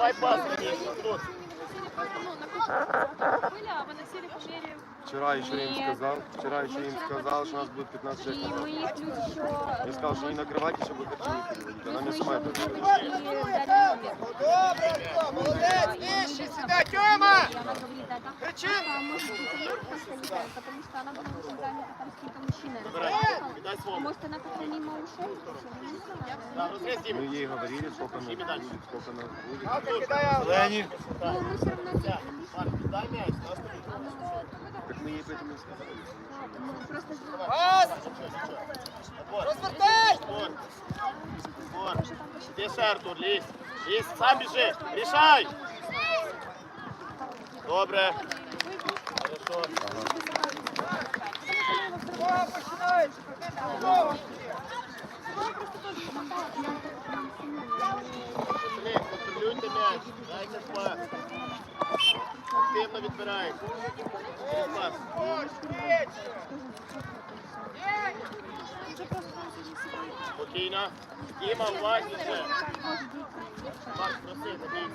Давай пас, тут. Были, а в носили по мере Вчера еще им Нет. сказал, вчера еще им сказал, что у нас будет 15 И человек. мы их плюс еще... Я сказал, что не накрывать, еще будет Арчини переводить. Она мне сама это говорила. И дали момент. Добре, Артем, молодець, нижче, сюди, Тьома! И она говорит, да, да, Кричи! а может быть, интернет просто летает, потому что она была очень занята, там с каким-то мужчиной Забирай, разговаривала. віддай И, свому. Может, она как-то мимо ушей, все, ну, не знаю. Да, розріз Мы Дімі. ей говорили, сколько она будет, сколько она будет. Галка кидає аут. Лені. Ну, мы все равно Все, Марк, дай м'яч, нас тобі. Так мы ей поэтому и сказали. мы просто Пас! Вот. Розвертай! Спор. Спор. Іди ще, Артур, лізь. Лізь, сам біжи. Рішай. Добре. Хорошо. О, починають! Готово! Пацани, контролюйте м'яч. Дайте пас. Активно пас. Спокійно. Діма, уважніше. Марк, проси, да.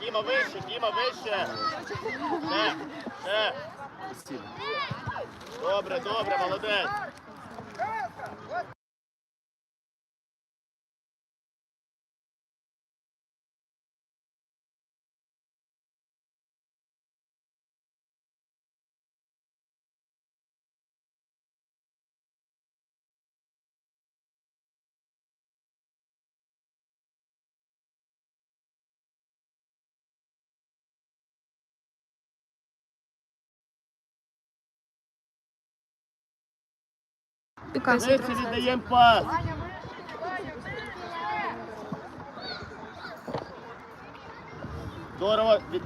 Діма вище, Діма вище. Ще, ще. Добре, добре, молодець. Вище віддаємо пас. Здорово. Від...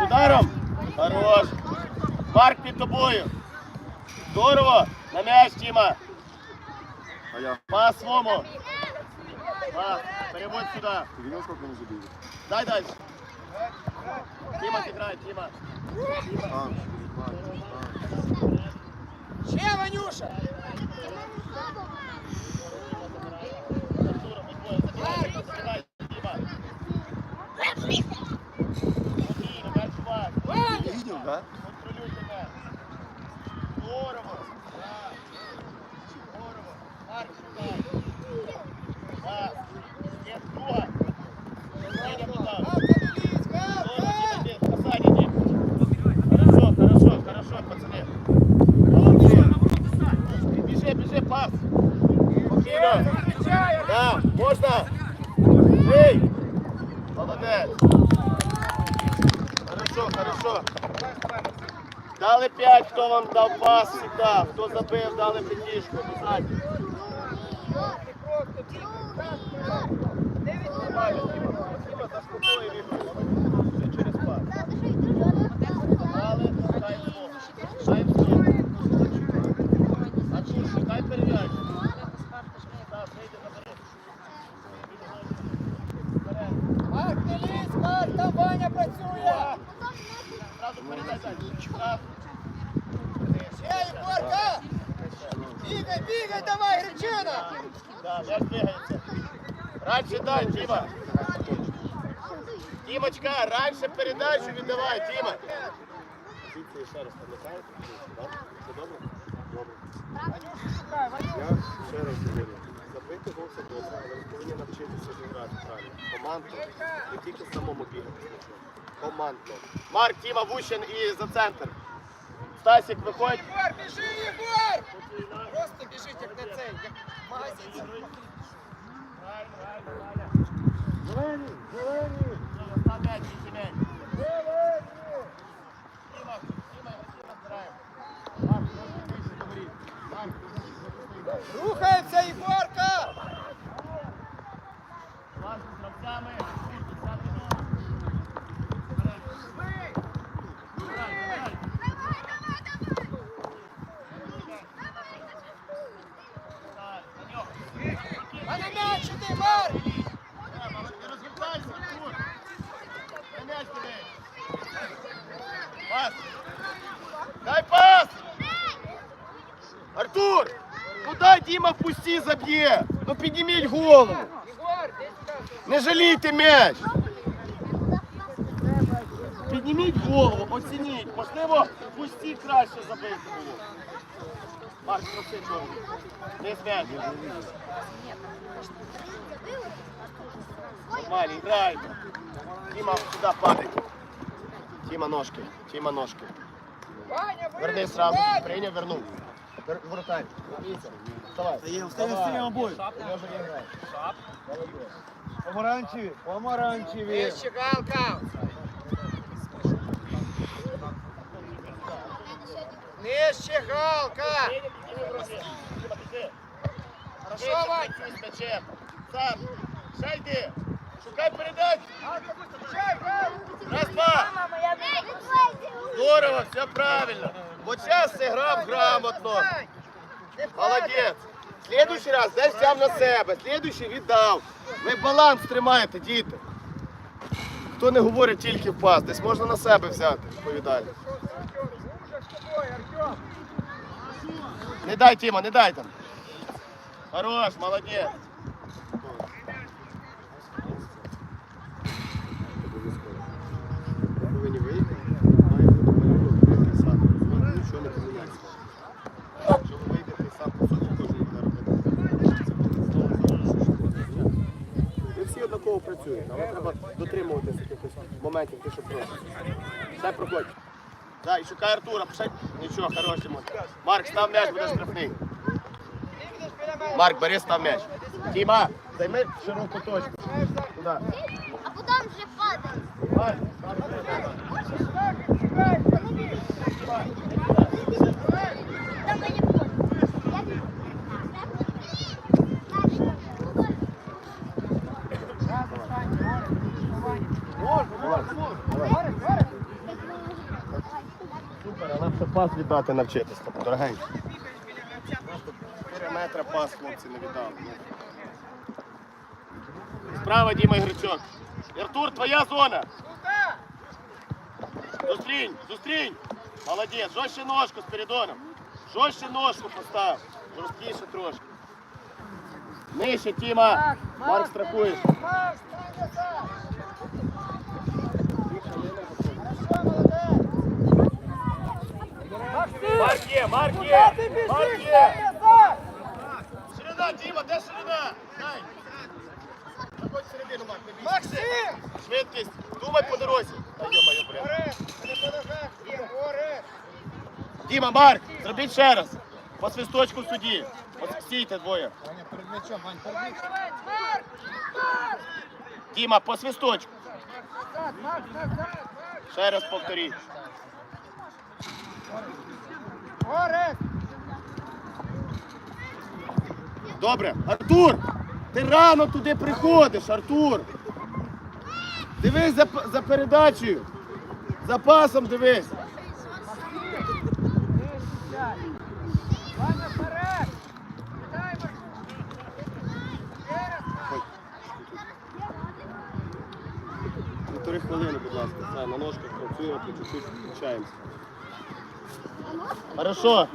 З ударом. Хорош. Марк під тобою. Здорово. На м'яч, Тіма. Пас свому. Пас. Переводь сюди. Ты видел, сколько они забили? Дай далі. Тіма зіграє, Тіма. А, Ще, Ванюша! Видел, ви двоє забирайте, забирайте, Тіма. Спокійно, м'яч у вас. Видел, да? Контролюйте м'яч. Здорово. Так. Здорово. Марк, сюди. Так. Є друга. Сеня подав. Галка, не лізь, Здорово, Галка! Діма, Дім, Касаня, Дім. Хорошо, хорошо, хорошо, пацани. Молодці. Біжи, біжи, пас. Спокійно. Зустрічай, Да, можна. Ей. Молодець. Хорошо, хорошо. Дали п'ять, хто вам дав пас сюди. Хто забив, дали п'ятішку. Дай. Дай. Марк, не лізь, Марк, Ваня працює! Зразу передай далі. Так. Ще, Бігай, бігай, давай, Гречина! М'яч бігається. Раніше дай, Діма. Дімочка, раніше передачу віддавай, Діма. Ще раз пам'ятаєте? Все добре? Добре. Я ще раз говорю. Забити гол це добре, але ви повинні навчитися грати правильно. Командно, не тільки самому бігати. Командно. Марк, Тіма, Вущин і за центр. Стасік, виходь. Єгор, біжи, Єгор! Просто біжить, як на цей, як магазин. Зелені, Зелені, зелені. Став м'яч, вісім м'яч. Тіма, Тіма, Тіма збираємо. Марк, можна більше говорити. Марк, можна Рухаємося, Єгорка! Власне, з гравцями. Курту, стати ногу. Вперед. Забирай, забирай. Так, на нього. А на м'яч іди, Марк! Не розвертайся, Артур. На м'яч дивись. Пас. Дай пас. Артур, впусти, заб'є. Ну підніміть голову. Не жалійте м'яч! Підніміть голову, оцініть. Можливо, пусті краще забити було. Марк, проси чорний. Не зм'яч. Нормально, грайте. Тіма сюди падай. Тіма ножки, Тіма ножки. Верни сразу, прийняв, вернув. Вер- Воротай. Віця. Вставай. Встаємо, встаємо, встаємо обоє. Сережа не грає. Молодець. Помаранчеві, помаранчеві. Нижче, Галка. Нижче, Галка. Хорошо, Вань. З м'ячем. Сам. Ще йди. Шукай передачу. Раз, два. Здорово, все правильно. Вот сейчас сыграв грамотно. Молодець. Следующий раз десь взяв на себе, следующий віддав. Ви баланс тримаєте, діти. Хто не говорить тільки в пас, десь можна на себе взяти відповідальність. Не дай, Тіма, не дай там. Хорош, молодець. повинні виїхати, має бути малюнок такий самий. розумієте? Нічого не поміняється. Якщо ви вийдете сам по собі, кожен буде робити. Це буде знову залишиться. Ви всі працюєте, але треба дотримуватися якихось моментів, ти що просиш. Все проходь. Так, і шукай Артура, пишай. Нічого, хороший Марк. Марк, став м'яч, буде штрафний. Марк, бери, став м'яч. Тіма, займи широку точку. Туди. А потім вже падає. Марк, став м'яч. Там мені буде. Супер, але ще пас тобто, дорогенько. 4 метри пас хлопці не віддали. Справа Діма Ігричок. Артур, твоя зона. Зустрінь, зустрінь. Молодець, жорстче ножку з передоном. Жорстче ножку постав. Жорсткіше трошки. Нижче, Тіма. Марк страхуєш. Марк є, Марк є, Марк є. Ширина, Діма, де ширина? Дай. Заходь всередину, Марк, не бійся. Максим! Швидкість, думай по дорозі. Та йо-моє, бля. Орес! Не по ногах, Дім, Орес! Діма, Марк, зробіть ще раз. По свисточку в суді. От стійте двоє. Ваня, перед м'ячом, Вань, перед м'ячом. Діма, по свисточку. Назад, Макс, назад! Ще раз повторіть. Добре. Артур! Ти рано туди приходиш, Артур. Дивись за, за передачею. За пасом дивись. Півтори хвилини, будь ласка. Все, на ножках працюємо, чуть-чуть включаємося. Хорошо.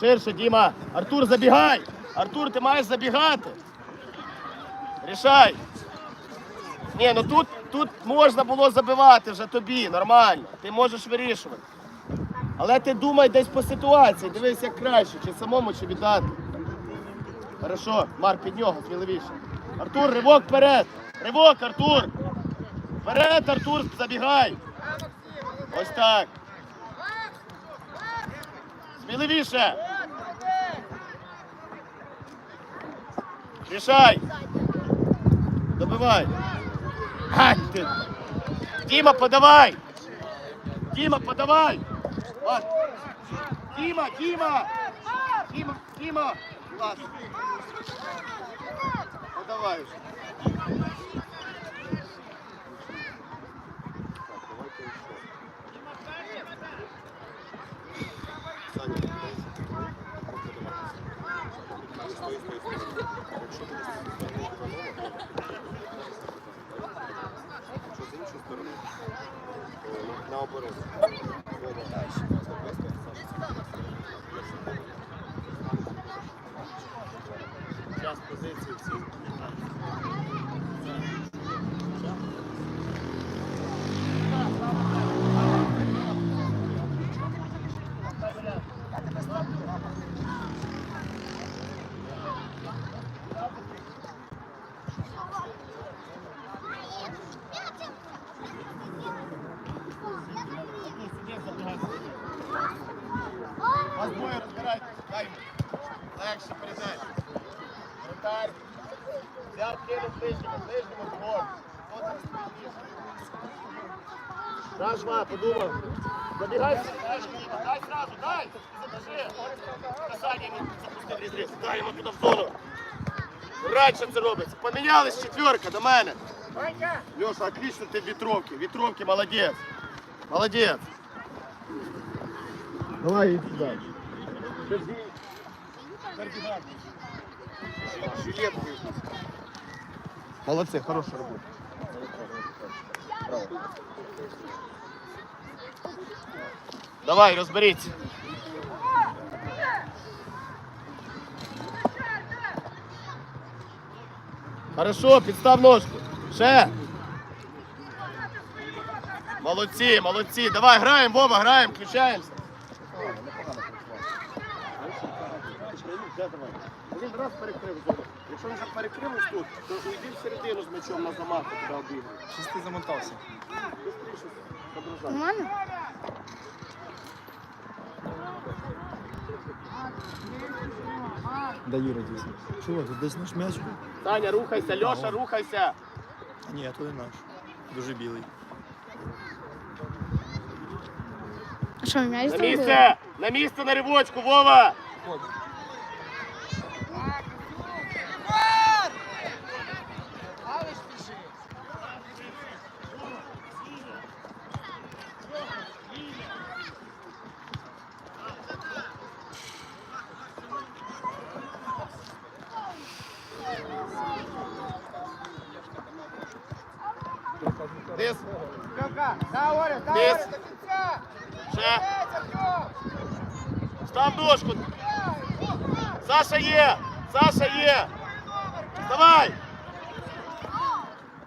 Ширше, Діма. Артур, забігай. Артур, ти маєш забігати. Рішай. Ні, ну тут, тут можна було забивати вже тобі, нормально. Ти можеш вирішувати. Але ти думай десь по ситуації, дивись як краще, чи самому, чи віддати. Хорошо, Марк, під нього, сміливіше. Артур, ривок вперед! Ривок, Артур! Вперед, Артур, забігай! Ось так. Сміливіше! Рішай! Добивай! Гань ти! Діма, подавай! Діма, подавай! Діма, Діма! Діма, Діма! Ладно. Подавай Наоборот. Час позиції всі. Кину ближньому, ближньому спільніше? Раз, два, подумав. Дай, дай сразу, дай. Задержи. Касання йому запустив різріз. Дай йому туди в зону. Раніше це робиться. Помінялись четверка до мене. Леша, отлично ты в ветровке. Ветровки, молодец. Молодец. Давай иди сюда. Жилет Молодцы, хорошая работа. Браво. Давай, розберіться. Хорошо, підстав ножку. Ще. Молодці, молодці. Давай, граємо, Вова, граємо, включаємося. Він раз перекрив. Якщо він вже перекрив ось тут, то уйди в середину з м'ячом на замаху туди обігруй. Щось ти замотався. Быстріше соображай. Нормально? Да Юра дійсно. Чого, тут десь наш м'яч? був? Таня, рухайся, Льоша, рухайся. А ні, то не наш. Дуже білий. А що, м'яч На зробили? місце! На місце на ривочку, Вова! Ігор! Кінця! ще. Став ножку. Саша є! Саша є! Давай!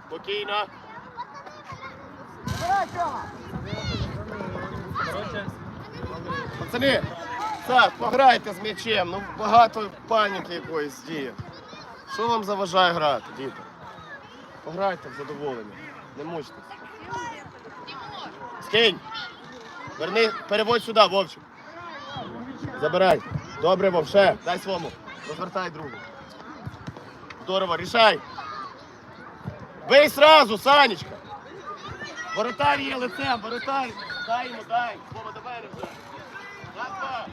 Спокійно. Пацани, так, пограйте з м'ячем. Ну багато паніки якоїсь діє. Що вам заважає грати, діти? Пограйте в задоволення. Не мучтесь. Скинь. Верни, переводь сюди, Вовчик. Забирай. Добре, Вовше. Дай свому. Розвертай другу. Здорово, рішай. Бий сразу, Санечка. Воротар є лицем, воротар. Дай йому, дай. Вова, до мене вже. Два.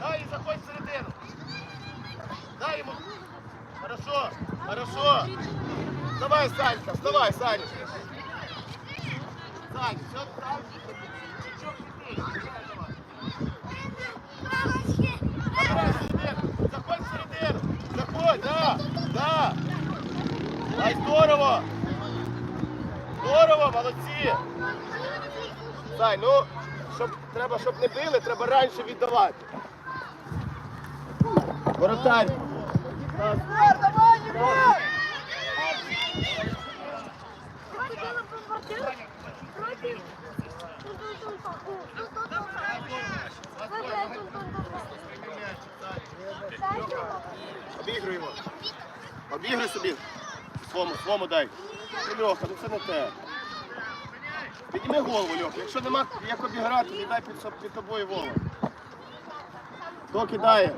Дай і заходь всередину. Дай йому. Хорошо, хорошо. Вставай, Санька, вставай, Санечка. Сань, все там. Забирай всередину. Заходь всередину. Заходь, да, да. Здорово. Здорово, молодці. Сань, ну, щоб, треба, щоб не били, треба раніше віддавати. Воротарь. Так. Ігор, давай! Обігруй його. Обігруй собі. Свому, свому дай. Льоха, ну це не те. Підніми голову, Льоха. Якщо нема як обіграти, не дай під, під тобою Вова. Хто кидає?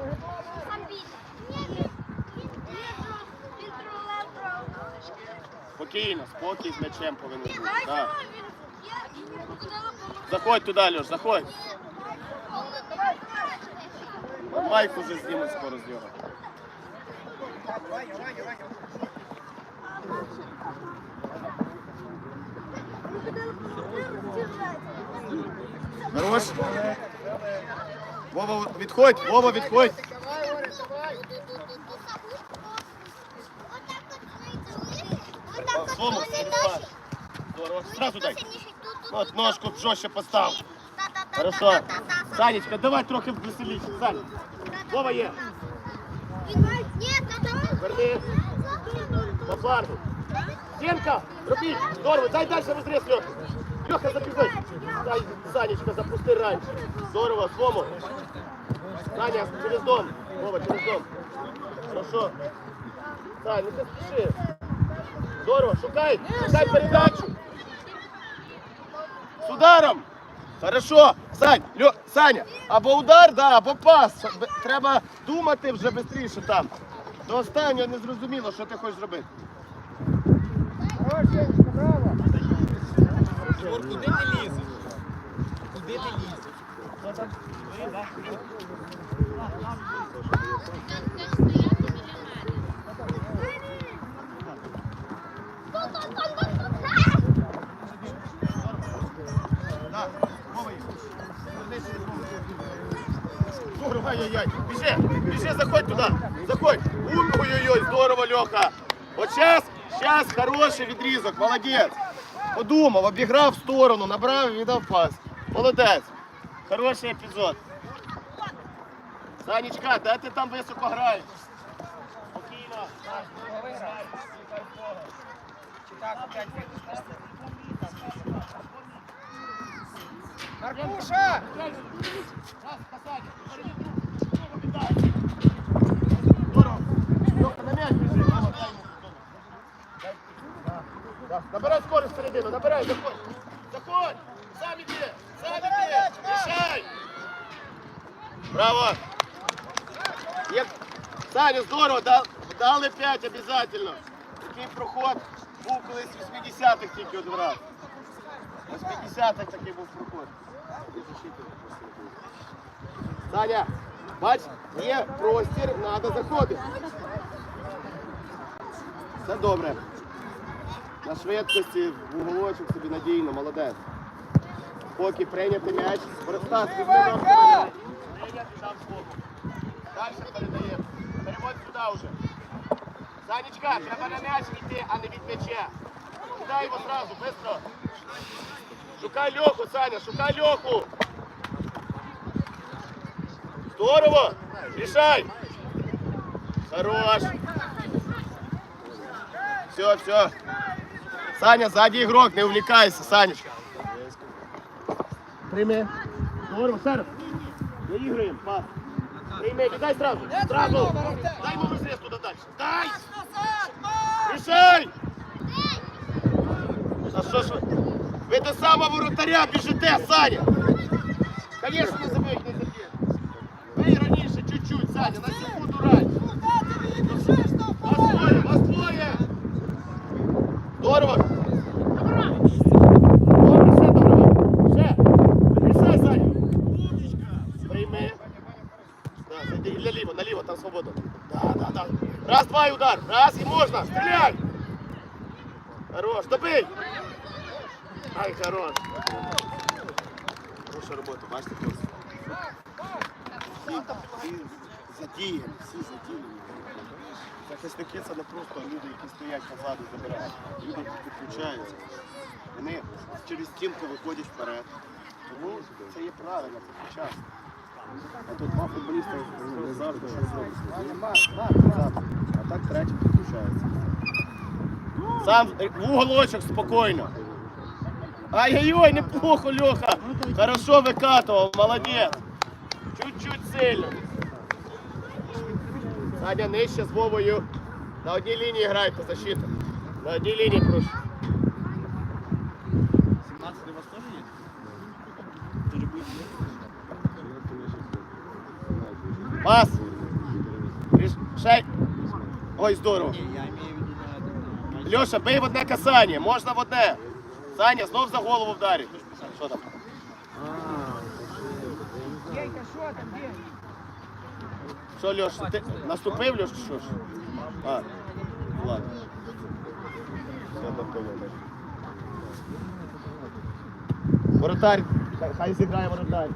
Спокійно, спокій з м'ячем повинен бути. Заходь туди, Льош, заходь. Майку вже знімуть скоро з нього. Хорош. Вова, відходь, Вова, відходь. Здорово. Сразу дай. От ножку жорстче постав. Хорошо. Санечка, давай трохи веселіше. Саня. Вова є. Верни. По фарбу. Стенка, робіть. Здорово. Дай далі розріз, Льоха. Льоха, забігай. Дай, Санечка, запусти раніше. Здорово, свому. Саня, через дом. Вова, через дом. Хорошо. Сань, ну ти спіши. Здорово, шукай, шукай передачу. З ударом. Хорошо. Сань, Льо, Саня, або удар, да, або пас. Треба думати вже швидше там. До останнього не зрозуміло, що ти хочеш зробити. Ігор, куди ти лізеш? Куди ти лізеш? ай-яй-яй. Біжи, біжи, заходь туди. Заходь. Ой-ой-ой, здорово, Льоха. От зараз, зараз хороший відрізок, молодець. Подумав, обіграв в сторону, набрав і віддав пас. Молодець. Хороший епізод. Санечка, де ти там високо граєш? Спокійно. Чи так опять вийдеш? Маркуша! На м'яч Набирай скорость середину, набирай, заходь. Заходь. Сам іди, сам іди. Рішай. Браво. Є. Саня, здорово, да- дали 5 обов'язково. Такий проход був колись в 80-х тільки один раз. В 80-х такий був проход. Саня, бач, є простір, треба заходити. Все добре. На швидкості, в уголочок собі надійно, молодець. Поки прийняти м'яч. Прийняти там збоку. Далі передаємо. Переводь сюди вже. Санечка, треба на м'яч йти, а не від м'яча. Кидай його зразу, швидко. Шукай Льоху, Саня, шукай Льоху. Здорово! Рішай! Хорош! Все, все. Саня, сзади игрок, не увлекайся, Санечка. Прими. Здорово, Саров. Доиграем, пас. Прими, кидай сразу. Сразу. Дай ему разрез туда дальше. Дай! Решай! А що ж ви? Ви до самого воротаря біжите, Саня! Не забудь, не забудь. Ви раніше, чуть-чуть, Саня, на секунду раньше. Вас двоє, вас двоє! Здорово! Добре, ще добре. Ще. Рішай, Саня. Прийми. Да, зайди. Наліво, наліво, там свобода. Да, да, да. Раз, два і удар. Раз і можна. Стріляй. Хорош, добий. Ай, хорош. Хороша робота, бачите, хлопці? Всі, задіяні, всі задіяні. Захисники це не просто люди, які стоять позаду забирають. Люди, які підключаються. Вони через стінку виходять вперед. Тому це є правильно, це сучасно. А тут два футболіста завжди щось зроблять. А так третій підключається. Сам в уголочок спокійно. Ай-яй-ой, неплохо, Леха. Хорошо викатував, молодець. Чуть-чуть сильно. Саня нижче з Вовою. На одній лінії грайте, защита. На одній лінії прошу. 17 у вас теж є? Пас. Рішай. Ой, здорово. Льоша, бей в одне касання, можна в одне. Саня, знов за голову вдарить. Що там? Єйка, що там, де? Що, Льош, ти наступив, Льош, чи що ж? А, ладно. Все, готово. Воротарь, хай зіграє воротарь.